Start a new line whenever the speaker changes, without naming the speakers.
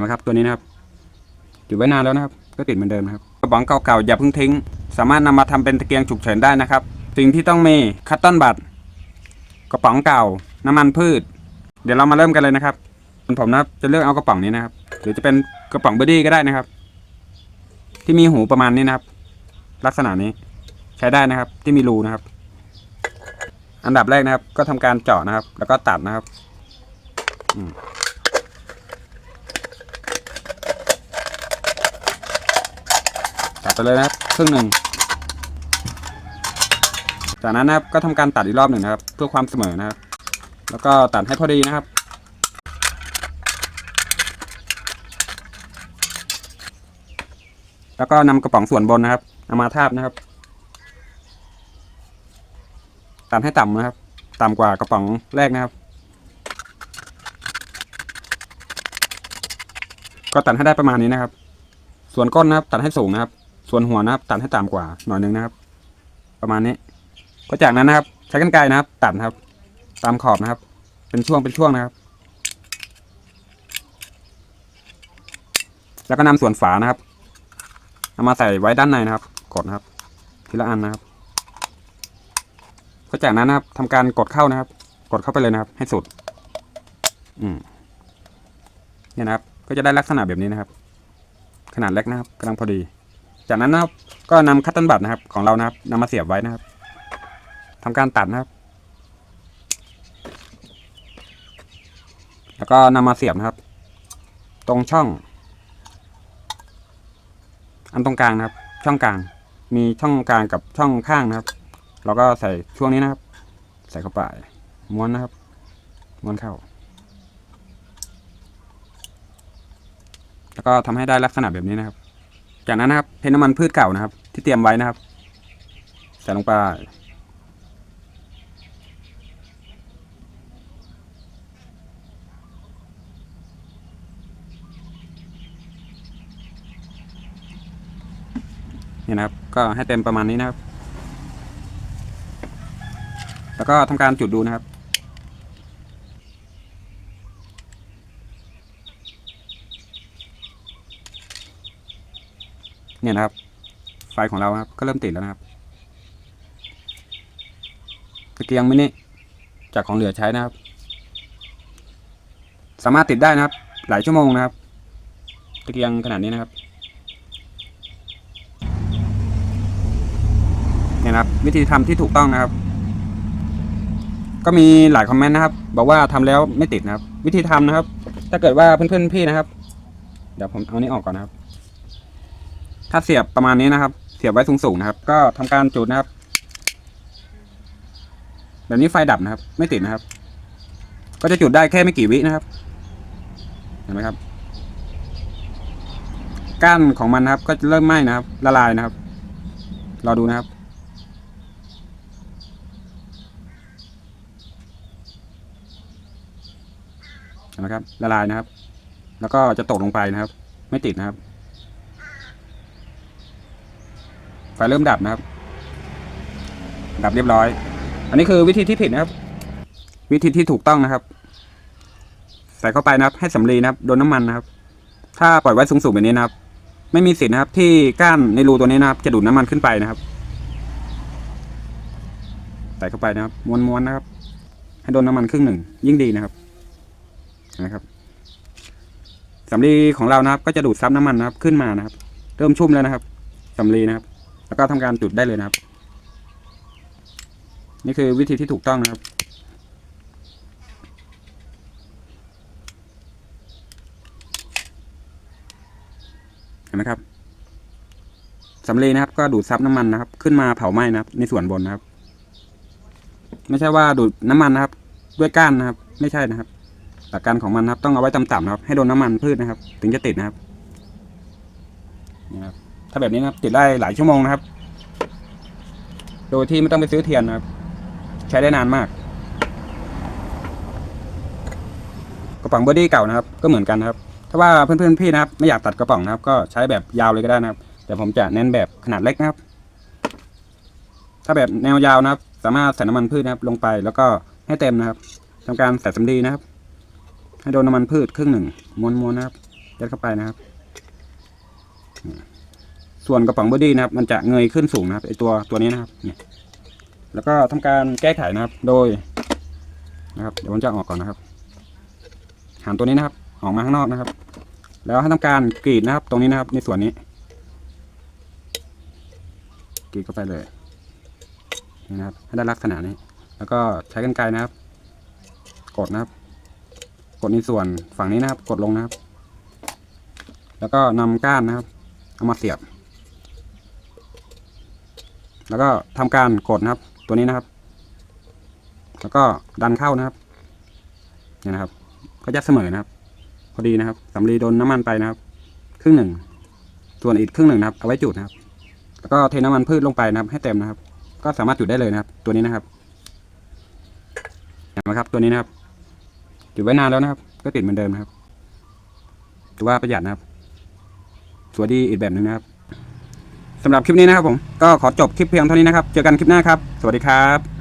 นะครับตัวนี้นะครับอยู่ไว้นานแล้วนะครับ ก็ติดเหมือนเดิมนะครับกระป๋องเก่าๆอย่าเพิ่งทิ้ง สามารถนำมาทำเป็นตะเกียงฉุกเฉินได้นะครับ สิ่งที่ต้องมีคัตตอนบัตกระป๋องเก่า น้ำมันพืช เดี๋ยวเรามาเริ่มกันเลยนะครับผมนะครับจะเลือกเอากระป๋องนี้นะครับ หรือจะเป็นกระป๋องเบอร์ดี้ก็ได้นะครับ ที่มีหูประมาณนี้นะครับ ลักษณะนี้ใช้ได้นะครับที่มีรูนะครับ อันดับแรกนะครับ ก็ทำการเจาะนะครับ แล้วก็ตัดนะครับอืม ตัดไปเลยนะครับครึ่งหนึ่งจากนั้นนะครับก็ทำการตัดอีกรอบหนึ่งนะครับ เพื่อความเสมอนะครับ แล้วก็ตัดให้พอดีนะครับ แล้วก็นำกระป๋องส่วนบนนะครับเอามาทาบนะครับ ตัดให้ต่ำนะครับ ต่ำกว่ากระป๋องแรกนะครับ ก็ตัดให้ได้ประมาณนี้นะครับ ส่วนก้นนะครับ ตัดให้สูงนะครับ ส่วนหัวนะครับ ตัดให้ต่ำกว่าหน่อยนึงนะครับ ประมาณนี้ ก็จากนั้นนะครับ ใช้กรรไกรนะครับ ตัดนะครับ ตามขอบนะครับ เป็นช่วงเป็นช่วงนะครับ แล้วก็นำส่วนฝานะครับเอามาใส่ไว้ด้านในนะครับ กดนะครับ ทีละอันนะครับก็จากนั้นนะครับทำการกดเข้านะครับ กดเข้าไปเลยนะครับ ให้สุด อืมเนี่ยนะครับ ก็จะได้ลักษณะแบบนี้นะครับ ขนาดเล็กนะครับกำลังพอดี จากนั้นนะครับ ก็นำคัตตันบัตนะครับ ของเรานะครับนำมาเสียบไว้นะครับทำการตัดนะครับ แล้วก็นำมาเสียบนะครับ ตรงช่อง อันตรงกลางนะครับ ช่องกลาง มีช่องกลางกับช่องข้างนะครับ เราก็ใส่ช่วงนี้นะครับ ใส่เข้าไปม้วนนะครับ ม้วนเข้า แล้วก็ทำให้ได้ลักษณะแบบนี้นะครับ จากนั้นนะครับเทน้ำมันพืชเก่านะครับ ที่เตรียมไว้นะครับใส่ลงไปนี่นะครับ ก็ให้เต็มประมาณนี้นะครับ แล้วก็ทำการจุดดูนะครับ เนี่ยนะครับ ไฟของเราครับก็เริ่มติดแล้วนะครับตะเกียงมินิจากของเหลือใช้นะครับ สามารถติดได้นะครับ หลายชั่วโมงนะครับตะเกียงขนาดนี้นะครับเนี่ยนะครับ วิธีทำที่ถูกต้องนะครับ ก็มีหลายคอมเมนต์นะครับ บอกว่าทำแล้วไม่ติดนะครับ วิธีทำนะครับ ถ้าเกิดว่าเพื่อนๆพี่นะครับ เดี๋ยวผมเอานี้ออกก่อนนะครับ ถ้าเสียบประมาณนี้นะครับ เสียบไว้สูงๆนะครับ ก็ทำการจุดนะครับ แบบนี้ไฟดับนะครับ ไม่ติดนะครับ ก็จะจุดได้แค่ไม่กี่วินะครับ เห็นไหมครับ ก้านของมันนะครับ ก็จะเริ่มไหม้นะครับ ละลายนะครับ รอดูนะครับเห็นไหมครับละลายนะครับ แล้วก็จะตกลงไปนะครับ ไม่ติดนะครับ ไฟเริ่มดับนะครับ ดับเรียบร้อย อันนี้คือวิธีที่ผิดนะครับ วิธีที่ถูกต้องนะครับ ใส่เข้าไปนะครับ ให้สำลีนะครับโดนน้ำมันนะครับ ถ้าปล่อยไว้สูงๆแบบนี้นะครับ ไม่มีสิทธิ์นะครับ ที่ก้านในรูตัวนี้นะครับ จะดูดน้ำมันขึ้นไปนะครับใส่เข้าไปนะครับม้วนๆนะครับ ให้โดนน้ำมันครึ่งหนึ่ง ยิ่งดีนะครับนะครับสำลีของเรานะครับ ก็จะดูดซับน้ำมันนะครับ ขึ้นมานะครับ เริ่มชุ่มแล้วนะครับสำลีนะครับ แล้วก็ทำการจุดได้เลยนะครับ นี่คือวิธีที่ถูกต้องนะครับ เห็นไหมครับสำลีนะครับ ก็ดูดซับน้ำมันนะครับ ขึ้นมาเผาไหม้นะครับ ในส่วนบนนะครับ ไม่ใช่ว่าดูดน้ำมันนะครับ ด้วยก้านนะครับ ไม่ใช่นะครับหลักการของมันนะครับ ต้องเอาไว้ต่ำๆนะครับ ให้โดนน้ำมันพืชนะครับ ถึงจะติดนะครับนะครับ ถ้าแบบนี้นะครับ ติดได้หลายชั่วโมงนะครับ โดยที่ไม่ต้องไปซื้อเทียนนะครับ ใช้ได้นานมาก กระป๋องบอดี้เก่านะครับ ก็เหมือนกันครับ ถ้าว่าเพื่อนๆพี่นะครับ ไม่อยากตัดกระป๋องนะครับ ก็ใช้แบบยาวเลยก็ได้นะครับ แต่ผมจะเน้นแบบขนาดเล็กนะครับ ถ้าแบบแนวยาวนะครับ สามารถใส่น้ำมันพืชนะครับ ลงไปแล้วก็ให้เต็มนะครับทำการใส่สำลีนะครับ ให้โดนน้ำมันพืชครึ่งหนึ่งม้วนๆนะครับยัดเข้าไปนะครับ ส่วนกระป๋องบอดี้นะครับ มันจะเงยขึ้นสูงนะครับไอตัวตัวนี้นะครับเนี่ยแล้วก็ทำการแก้ไขนะครับ โดยนะครับ เดี๋ยวผมจะออกก่อนนะครับหันตัวนี้นะครับ ออกมาข้างนอกนะครับ แล้วให้ทำการกรีดนะครับ ตรงนี้นะครับ ในส่วนนี้กรีดเข้าไปเลยนี่นะครับให้ได้ลักษณะนี้ แล้วก็ใช้กรรไกรนะครับ กดนะครับ กดในส่วนฝั่งนี้นะครับ กดลงนะครับ แล้วก็นำก้านนะครับ เอามาเสียบ แล้วก็ทำการกดนะครับ ตัวนี้นะครับ แล้วก็ดันเข้านะครับเนี่ยนะครับ ก็ยัดเสมอนะครับ พอดีนะครับสำลีโดนน้ำมันไปนะครับ ครึ่งหนึ่งส่วนอีกครึ่งหนึ่งนะครับเอาไว้จุดนะครับ แล้วก็เทน้ำมันพืชลงไปนะครับ ให้เต็มนะครับ ก็สามารถจุดได้เลยนะครับ ตัวนี้นะครับเห็นไหมครับ ตัวนี้นะครับ จุดไว้นานแล้วนะครับ ก็ติดเหมือนเดิมนะครับถือว่าประหยัดนะครับ สวยดีอีกแบบหนึ่งนะครับ สำหรับคลิปนี้นะครับผมก็ขอจบคลิปเพียงเท่านี้นะครับ เจอกันคลิปหน้าครับ สวัสดีครับ